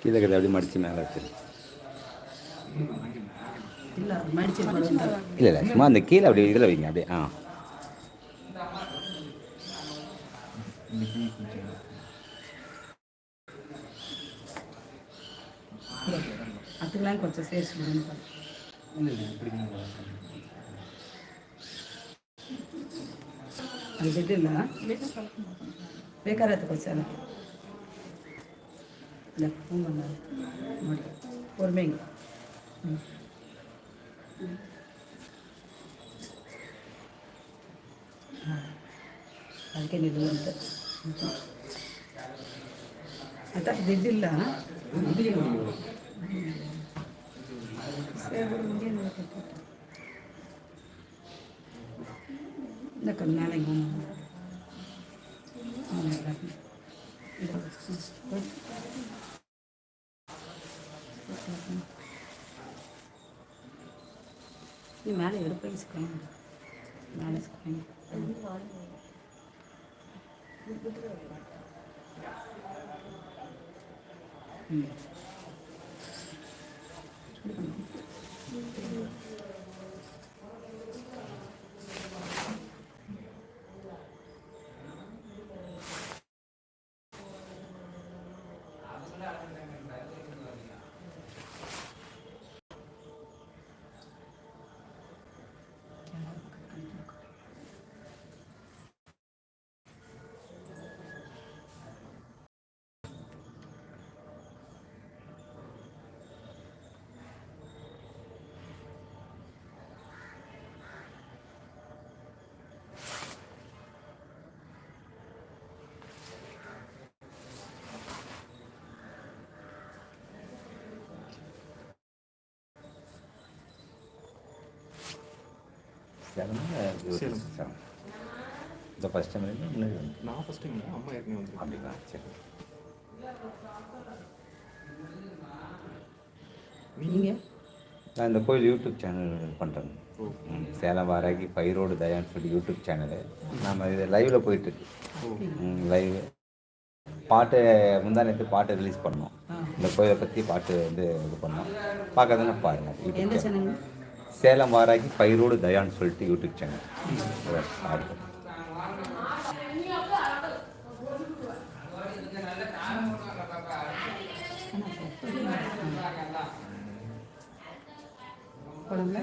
கீழே கதை அப்படியே மடித்து மேலே வச்சு. இல்லை மடிச்சு இல்லை இல்லை சும்மா அந்த கீழே அப்படியே இதில் வைங்க அப்படியே ஆ. அதுக்கெல்லாம் கொஞ்சம் சேர்த்து அது இல்லை. ಬೇಕಾದ್ರೆ ಕೊಡ್ಸಲ್ಲ ಇಲ್ಲ ಹ್ಞೂ ಬಂದ ನೋಡಿ பொறுமைங்க ம் ಹಾಂ ಅದಕ್ಕೆ ನಿಲ್ಲು ಅಂತ ಅದ ಇದಿಲ್ಲ ನಾಳೆ நீ மேலே எடுப்பை ஸ்க்ரீன் மேலே ஸ்க்ரீன் ம். சேலம் சேலம். சேலம் இந்த ஃபஸ்ட் டைம் முன்னாடி நான் ஃபஸ்ட் டைம் அம்மா ஏற்கனவே வந்து அப்படிங்களா? சரி. நீங்கள் நான் இந்த கோயில் யூடியூப் சேனல் பண்ணுறேன். சேலம் வாராகி பைரோடு தயான்னு சொல்லி யூடியூப் சேனலு. நம்ம இது லைவில் போயிட்டுருக்கு. லைவ் பாட்டு முந்தா நேற்று பாட்டு ரிலீஸ் பண்ணோம். இந்த கோயிலை பற்றி பாட்டு வந்து இது பண்ணோம். பார்க்கறதுனா பாருங்கள் யூடியூப் சேனல் சேலம் வாராகி பைரோடு தயான்னு சொல்லிட்டு யூடியூப் சேனல் பாருங்க குழந்தை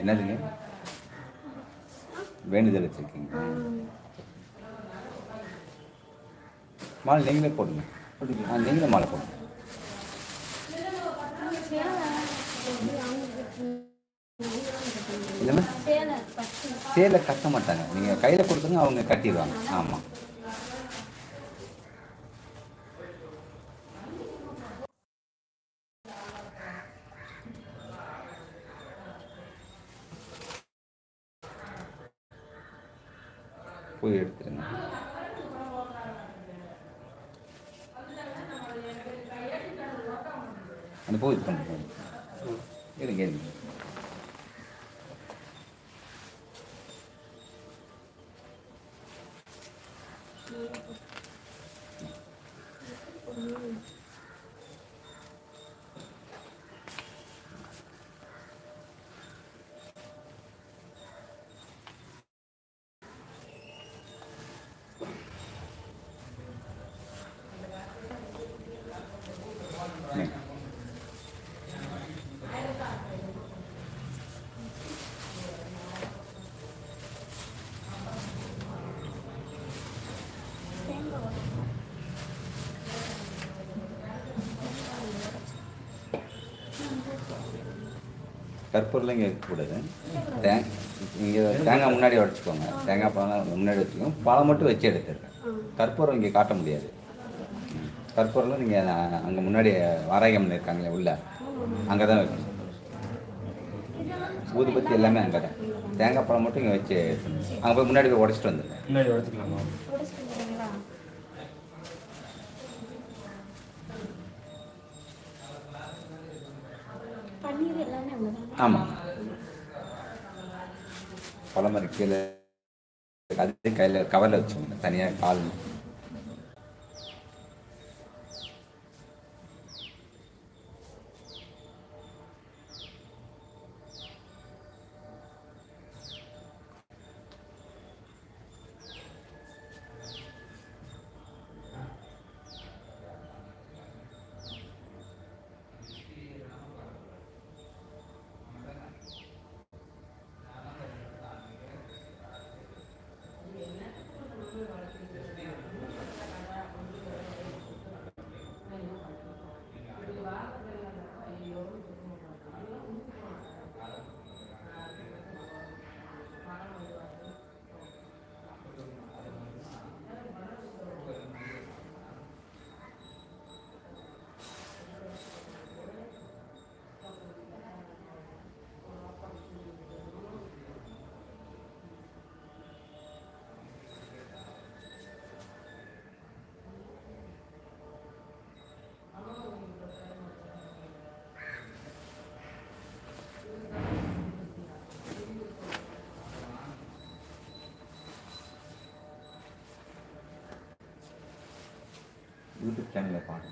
என்னதுங்க? வேண்டுதல் வச்சுருக்கீங்க மாலை நீங்களே போடுங்க. ஆ நீங்களே மாலை போடுங்க. சேலை கட்ட மாட்டாங்க. நீங்கள் கையில் கொடுத்துங்க அவங்க கட்டிடுவாங்க. ஆமாம் போய் எடுத்துருங்க அந்த போய் இது பண்ணுங்க இருங்க இருங்க ம். கற்பூரெலாம் இங்கே வைக்கக்கூடாது தேங்காய் இங்கே தேங்காய் முன்னாடி உடச்சிக்கோங்க. தேங்காய் பழம் முன்னாடி வச்சுக்கோங்க. பழம் மட்டும் வச்சு எடுத்துருக்கேன் கற்பூரம் இங்கே காட்ட முடியாது. ம். நீங்கள் அங்கே முன்னாடி வாராயம்மன் இருக்காங்களே உள்ள அங்கே தான் வைக்கணும். ஊதுபத்தி எல்லாமே அங்கே தான் தேங்காய் பழம் மட்டும் இங்கே வச்சு அங்கே போய் முன்னாடி போய் உடச்சிட்டு வந்துடுங்க. முன்னாடி உடச்சிக்கலாமா? ஆமாம் பழமரி கீழே அது கையில் கவரில் வச்சுக்கோங்க தனியாக கால் பண்ணி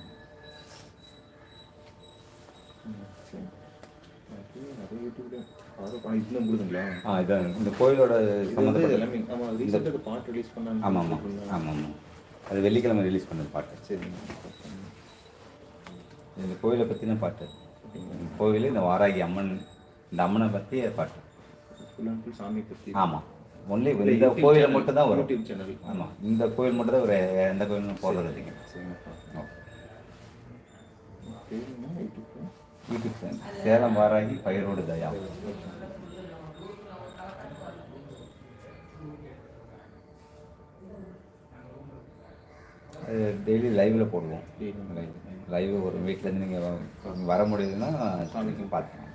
இதுதான் கொடுதுங்களா ஆ இதான் இந்த கோயிலோட சம்மந்தப்பட்ட எல்லாமே ஆமாம் ரீசெண்டாக பாட்டு ரிலீஸ் பண்ணாங்க ஆமாம் ஆமாம் ஆமாம் ஆமாம் அது வெள்ளிக்கிழமை ரிலீஸ் பண்ணது பாட்டு. சரிங்க இந்த கோயிலை பற்றின பாட்டு. கோவில் இந்த வாராகி அம்மன் இந்த அம்மனை பற்றி பாட்டு. ஃபுல் அண்ட் ஃபுல் சாமி பற்றி ஆமாம் ஒன்லி இந்த கோயிலை மட்டும் தான் வரும். யூடியூப் சேனல் ஆமாம் இந்த கோயில் மட்டும் தான் ஒரு எந்த கோயிலும் போடுறது இல்லைங்க. சேலம் வாராகி பயிரோடு தயா. டெய்லி லைவில் போடுவோம். லைவ் ஒரு வீட்டிலேருந்து நீங்கள் வர முடியுதுன்னா சாமிக்கு பார்த்துக்கலாம்